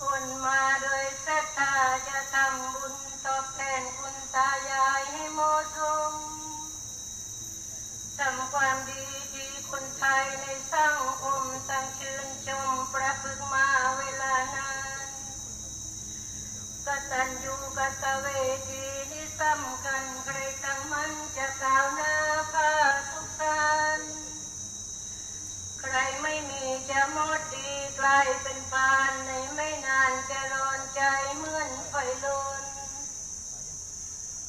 คนมาโดยศรัทธาจะทำบุญตอบแทนคุณตายายให้เหมาะสมทำความดีที่คนไทยในสังคมตั้งชื่นชมประพฤกมาเวลานานกตัญญูกตเวทีนี่สำคัญใครตั้งมันจะก้าวหน้า จะหมดดีกลายเป็นปานในไม่นานจะร้อนใจเหมือนไฟลน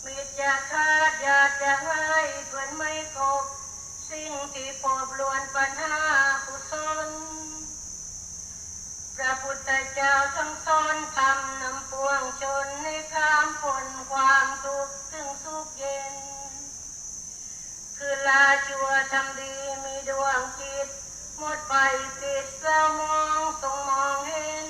มิตรจะขาดอยากจะให้เพื่อนไม่ครบสิ่งที่ปอบลวนปัญหากุศลพระพุทธเจ้าทั้งสอนทำนำปวงชนให้ข้ามพ้นความทุกข์ถึงสุขเย็น คือลาชัวทำดีมีดวงจิต หมดไปปิดเศร้ามองทรงมองเห็น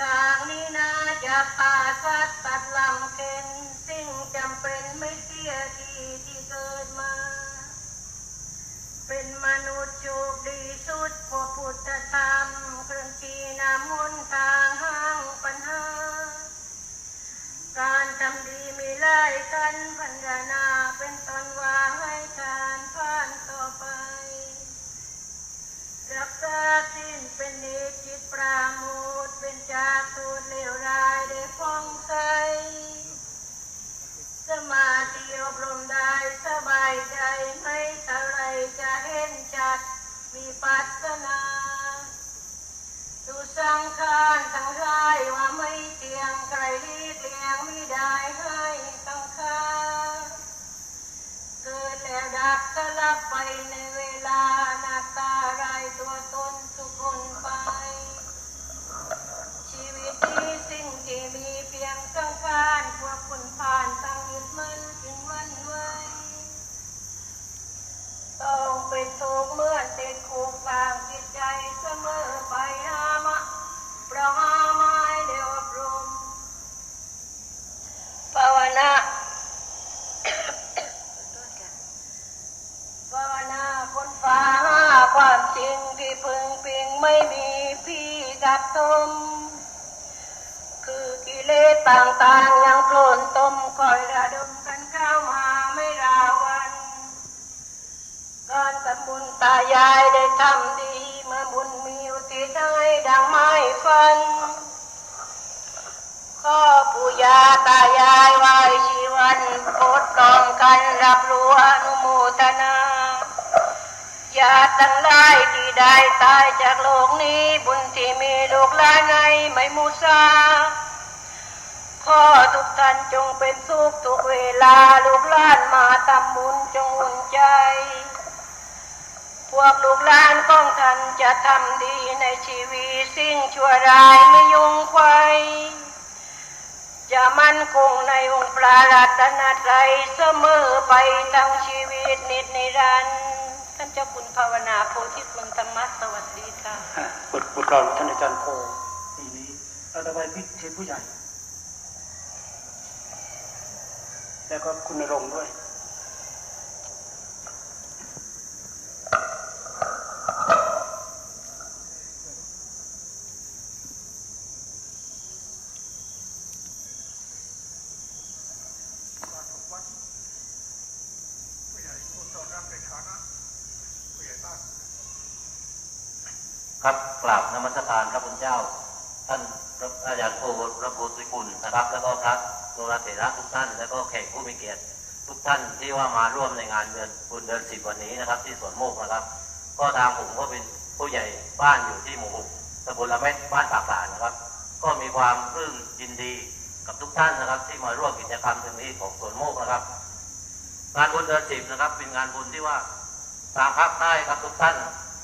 ทางนี้นาจะพาสัตว์ตัดลำเข็นสิ่งจำเป็นไม่เสียทีที่เกิดมา เป็นมนุษย์โชคดีสุดพอพุทธธรรมเครื่องชี้นำหนทางห้างปัญหา การทำดีมีหลายกัน ลังคาญสังหลายว่าไม่เตียงใครลีกเลี้ยงไม่ได้ให้ต้งค่าเกิดแล้วดับสลับไกิเลสต่างๆ ยังโกลนต้มคอยระดมกันเข้ามาไม่ราวันก่อนทำบุญตายายได้ทำดี เมื่อบุญมีอุทิศให้ดังไม้ฟันข้อปู่ย่าตายายไหวชีวันโพดกองกันรับรู้อนุโมทนาญาติทั้งหลายที่ได้ตายจากโลกนี้บุญที่มีลูกหลานในไม่มุสา ขอทุกท่านจงเป็นสุขทุกเวลาลูกหลานมาทำบุญจงอุ่นใจ พวกลูกหลานของท่านจะทำดีในชีวิตสิ่งชั่วร้ายไม่ยุ่งไขวจะมั่นคงในองค์พระรัตนตรัยเสมอไปทั้งชีวิตนิจนิรันดร์ท่านเจ้าคุณภาวนาโพธิคุณธรรมะสวัสดีค่ะฮะบทบทเราท่านอาจารย์โพปีนี้เราจะไปพิเทศผู้ใหญ่ แล้วก็คุณรงค์ด้วย ครับกราบนมัสการครับคุณเจ้า ท่านพระอาจารย์โพพระโพธิคุณนะครับ แล้วก็พระ นรเถระทุกท่าน แล้วก็แขกผู้มีเกียรติทุกท่านที่ว่ามาร่วมในงานเดือนบุญเดือนสิบวันนี้นะครับ ที่สวนโมกนะครับ ก็ทางผมก็เป็นผู้ใหญ่บ้านอยู่ที่หมู่หกตำบลละเม็ดบ้านปากหลานนะครับ ก็มีความปลื้มยินดีกับทุกท่านนะครับ ที่มาร่วมกิจกรรมตรงนี้ของสวนโมกนะครับ งานบุญเดือนสิบนะครับ เป็นงานบุญที่ว่าทางภาคใต้ครับทุกท่าน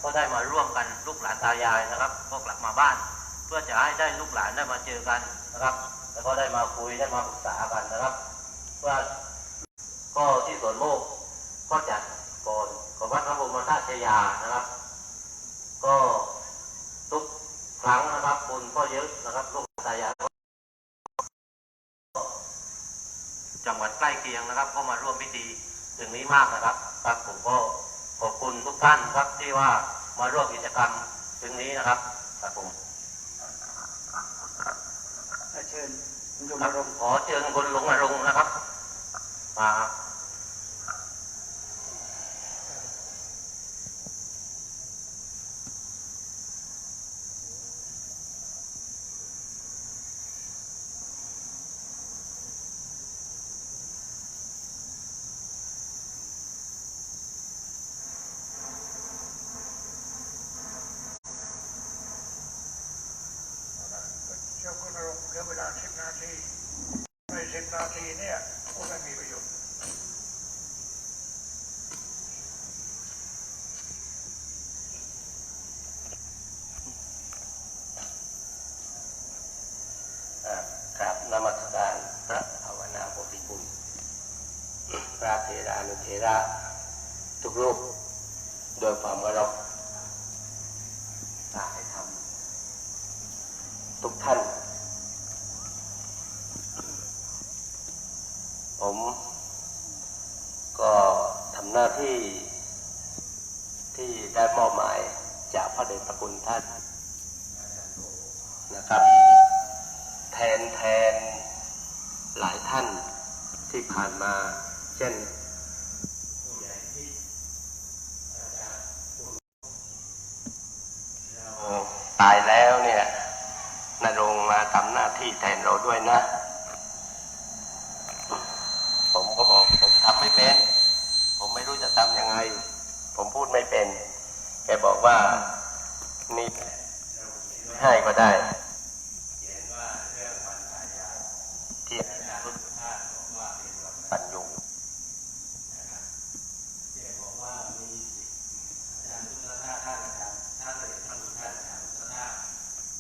ก็ได้มาร่วมกันลูกหลานตายายนะครับ ก็กลับมาบ้าน เพื่อจะให้ได้ลูกหลานได้มาเจอกันนะครับ แล้วก็ได้มาคุยได้มาปรึกษากันนะครับ ว่าก็ที่สวนโมกก็จัดก่อนของวัดพระบรมธาตุชยานะครับ ก็ทุกครั้งนะครับบุญก็เยอะนะครับลูกตายายก็จังหวัดใกล้เคียงนะครับ ก็มาร่วมพิธีถึงนี้มากนะครับครับผมก็ขอบคุณทุกท่านครับที่ว่ามาร่วมกิจกรรมถึงนี้นะครับครับผม เชิญคุณโยมครับรงค์ขอเชิญคุณลุงอรงค์นะครับมา เจ้าคุณอารมณ์เหลือเวลาสิบนาทีในสิบนาทีเนี่ยก็ไม่มีประโยชน์ กราบนมัสการพระภาวนาโพธิคุณพระเทรานุเทระทุก รูปโดยความเคารพตาให้ทำทุกท่าน ผมก็ทำหน้าที่ที่ได้มอบหมายจากพระเดชพระคุณท่านนะครับ แทนแทนหลายท่านที่ผ่านมา เช่นเรา ตายแล้วเนี่ยนรงมาทำหน้าที่แทนเราด้วยนะ ผมก็บอกผมทำไม่เป็น ผมไม่รู้จะทำยังไง ผมพูดไม่เป็น แกบอกว่านี่ให้ก็ได้ ที่ปัญญู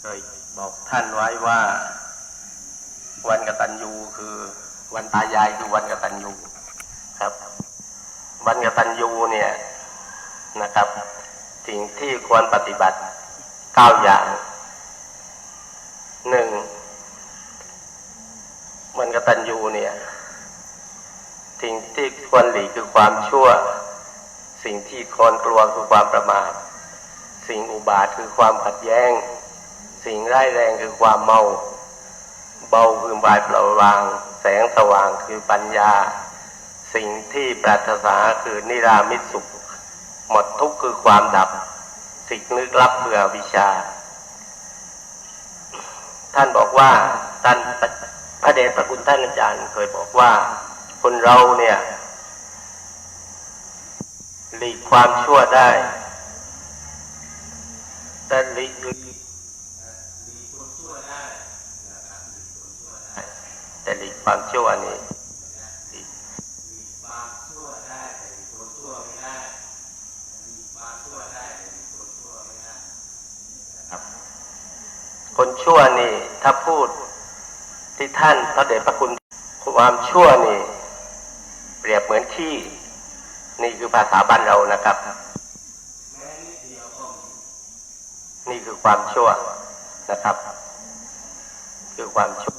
เคยบอกท่านไว้ว่า วันกตัญญูคือ วันตายายคือวันกตัญญูครับ วันกตัญญูเนี่ยนะครับ สิ่งที่ควรปฏิบัติเก้าอย่างหนึ่งมันกตัญญูเนี่ยสิ่งที่ควรหลีกคือความชั่ว สิ่งที่ควรกลัวคือความประมาทสิ่งอุบาทคือความขัดแย้ง สิ่งร้ายแรงคือความเมา เบาคือวายเปล่าวาง แสงสว่างคือปัญญา สิ่งที่ปราศนาคือนิรามิตสุข หมดทุกข์คือความดับ สิ่งลึกลับเบื่อวิชา ท่านบอกว่าท่านพระเดชพระคุณท่านอาจารย์เคยบอกว่า คนเราเนี่ยหลีกความชั่วได้ แต่หลีกหลีกแต่หลีก ความชั่วนี่หลีกครับคนชั่วนี่ถ้าพูดที่ท่านพระเดชพระคุณความชั่วนี่ เปรียบเหมือนขี้ นี่คือภาษาบ้านเรานะครับ นี่คือความชั่วนะครับ คือความชั่ว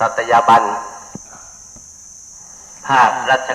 ตัตยาบัน ภาครัช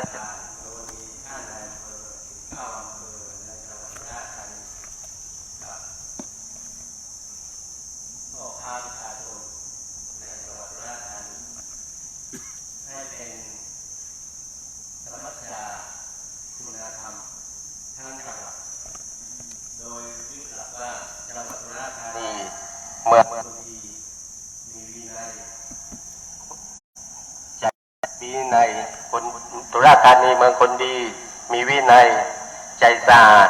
การนี่เป็น มืองคนดี มีวิ นัย ใจสะอาด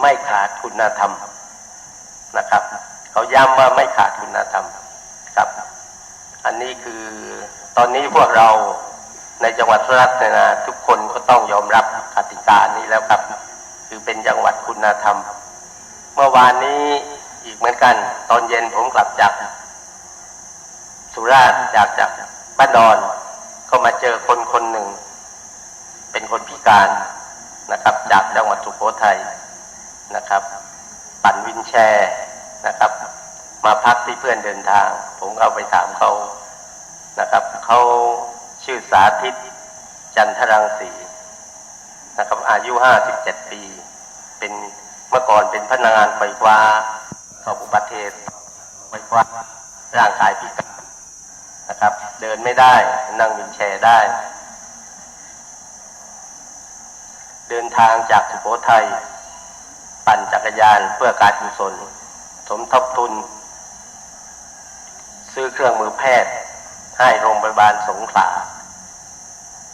ไม่ขาดคุณธรรมนะครับ เขาย้ำว่าไม่ขาดคุณธรรมครับ อันนี้คือตอนนี้พวกเราในจังหวัดสุราษฎร์ธานีทุกคนก็ต้องยอมรับกติกานี้แล้วครับ คือเป็นจังหวัดคุณธรรม เมื่อวานนี้อีกเหมือนกัน ตอนเย็นผมกลับจาก สุราษฎร์จากจากบ้านดอนก็มาเจอคนคนหนึ่ง เป็นคนพิการนะครับ จากจังหวัดสุโขทัยนะครับ ปั่นวินแชร์นะครับ มาพักที่เพื่อนเดินทาง ผมเอาไปถามเขานะครับเขาชื่อสาธิตจันทรังสีนะครับอายุห้าสิบเจ็ดปี เป็นเมื่อก่อนเป็นพนักงานไฟฟ้าเขาอุบัติเหตุไฟฟ้าร่างกายพิการนะครับ เดินไม่ได้นั่งวินแชร์ได้ เดินทางจากสุโขทัยปั่นจักรยานเพื่อการกุศลสมทบทุน ซื้อเครื่องมือแพทย์ ให้โรงพยาบาลสงขลา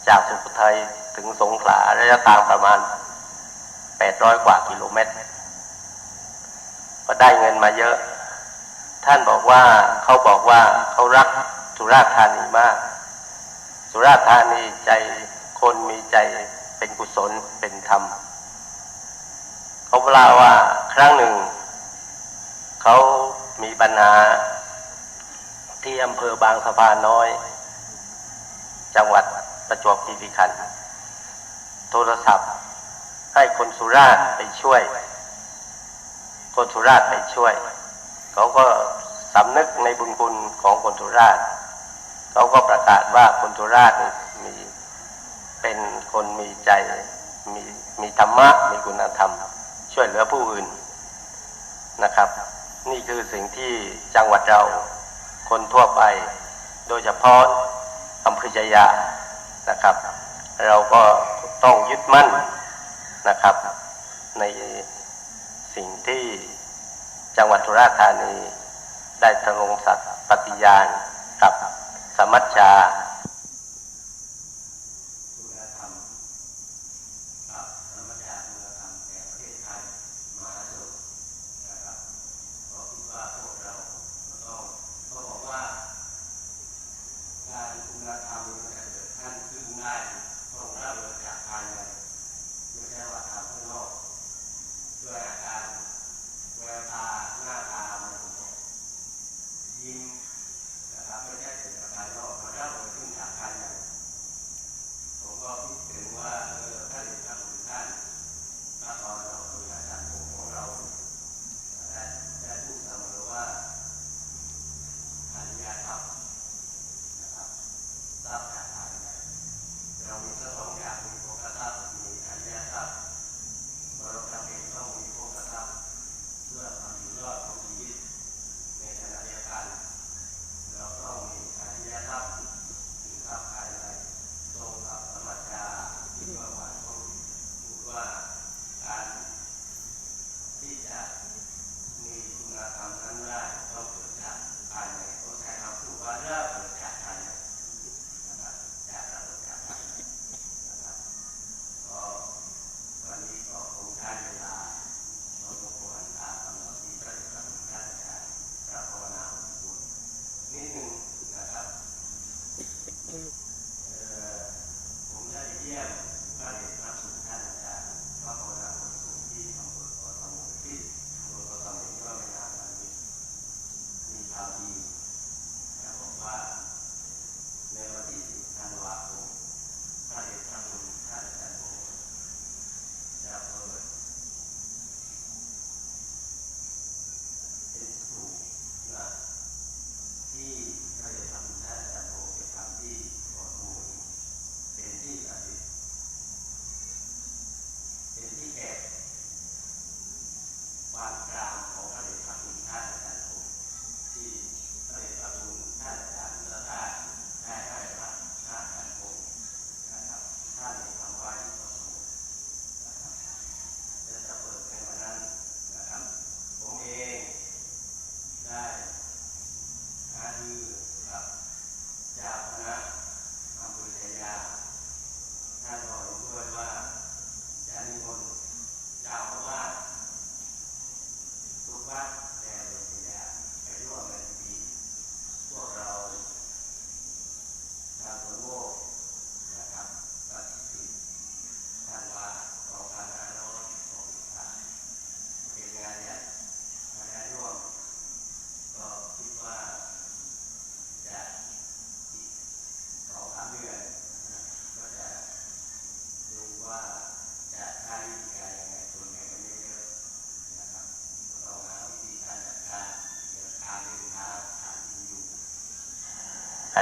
จากสุโขทัยถึงสงขลาระยะทางประมาณ 800 กว่ากิโลเมตร ก็ได้เงินมาเยอะ ท่านบอกว่าเขาบอกว่าเขารักสุราษฎร์ธานีมาก สุราษฎร์ธานีใจคนมีใจ เป็นกุศลเป็นธรรมเขาเล่าว่าครั้งหนึ่ง เขามีปัญหาที่อำเภอบางสะพานน้อย จังหวัดประจวบคีรีขันธ์โทรศัพท์ให้คนสุราษฎร์ไปช่วย คนสุราษฎร์ไปช่วย เขาก็สำนึกในบุญคุณของคนสุราษฎร์เขาก็ประกาศว่าคนสุราษฎร์นี่มี เป็นคนมีใจมีมีธรรมะมีคุณธรรม ช่วยเหลือผู้อื่นนะครับ นี่คือสิ่งที่จังหวัดเราคนทั่วไป โดยเฉพาะอำเภอชยานะครับ เราก็ต้องยึดมั่นนะครับ ในสิ่งที่จังหวัดสุราษฎร์ธานีได้ทำลงสัตย์ปฏิญาณกับสมัชชา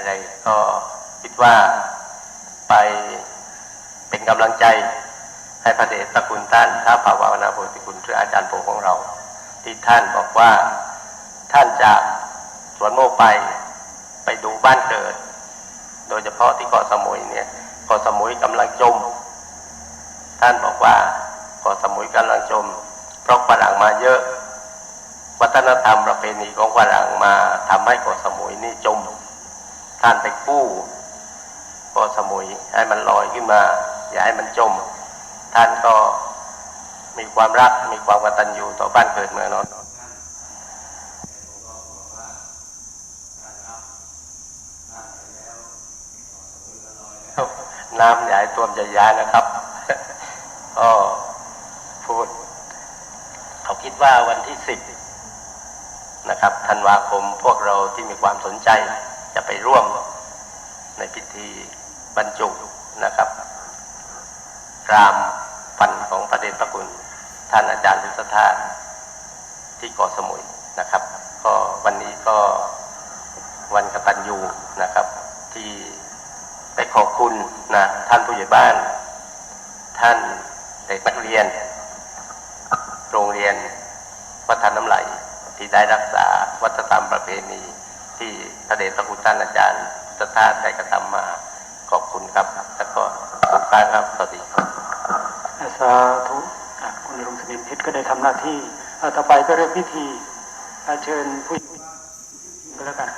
อะไรก็คิดว่าไปเป็นกำลังใจให้พระเดชพระคุณท่านท้าภาวนาโพธิคุณหรืออาจารย์โปของเรา ที่ท่านบอกว่าท่านจากสวนโมกไปไปดูบ้านเกิด โดยเฉพาะที่เกาะสมุยเนี่ยเกาะสมุยกำลังจม ท่านบอกว่าเกาะสมุยกำลังจม เพราะฝรั่งมาเยอะ วัฒนธรรมประเพณีของฝรั่งมาทำให้เกาะสมุยนี่จม ท่านไปกู้เกาะสมุยให้มันลอยขึ้นมา อย่าให้มันจม ท่านก็มีความรักมีความกตัญญูต่อบ้านเกิดเมืองนอนน้ำใหญ่ตัวมใหญ่ๆนะครับก็พูด เขาคิดว่าวันที่สิบนะครับธันวาคมพวกเราที่มีความสนใจ จะไปร่วมในพิธีบรรจุนะครับกรามฟันของพระเดชพระคุณท่านอาจารย์ลุสธาที่เกาะสมุยนะครับ ก็วันนี้ก็วันกตัญญูนะครับ ที่ไปขอบคุณนะท่านผู้ใหญ่บ้าน ท่านเด็กนักเรียน โรงเรียนวัฒนน้ำไหลที่ได้รักษาวัฒนธรรมประเพณีที่พระเดชพระคุณท่านอาจารย์สถานได้กระทำมาขอบคุณครับ แล้วก็ขอบคุณครับสวัสดีครับสาธุคุณลุงสนิมพิษก็ได้ทำหน้าที่ต่อไปก็เริ่มพิธีเชิญผู้หญิงก็แล้วกัน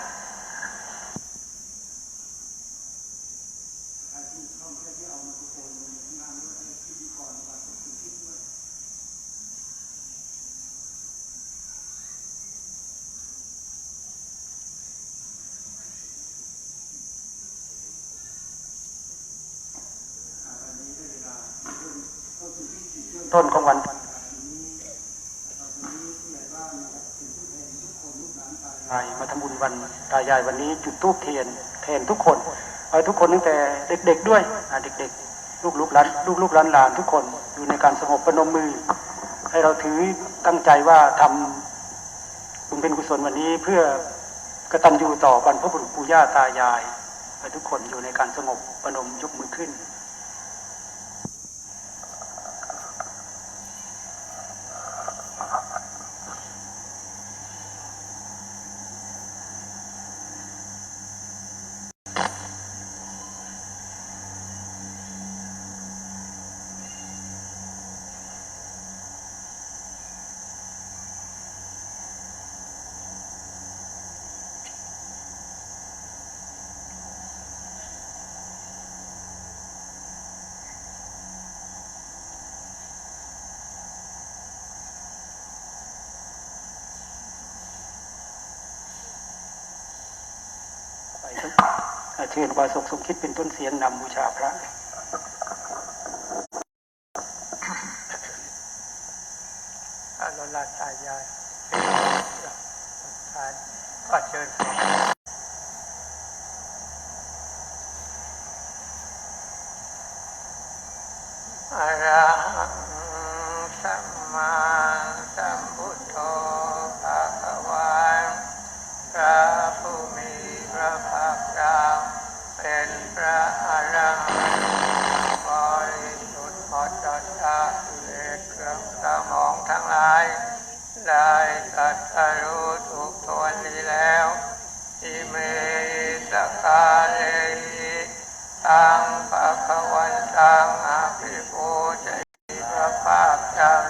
ต้นของวันใช่มาทำบุญวัน ตายายวันนี้จุดทูบเทียนแทนทุกคนเอาทุกคนตั้งแต่เด็ก ๆด้วยอะเด็กๆ ลูกลูกหลานลูกลูกหลานหลานทุกคนอยู่ในการสงบประนมมือ ให้เราถือตั้งใจว่าทำบุญเป็นกุศลวันนี้เพื่อกระตันยูต่อบรรพบุรุษปู่ย่าตายายให้ทุกคนอยู่ในการสงบประนมยกมือขึ้น เชิญวาสกสมคิดเป็นต้นเสียงนำบูชาพระอาลลาตายายทานก็เชิญอะระหังสัมมาสัมพุท ท้ายได้ตัดสรู้ถูกทวนดีแล้วอิเมสกาเลหิตังปะควันตังอา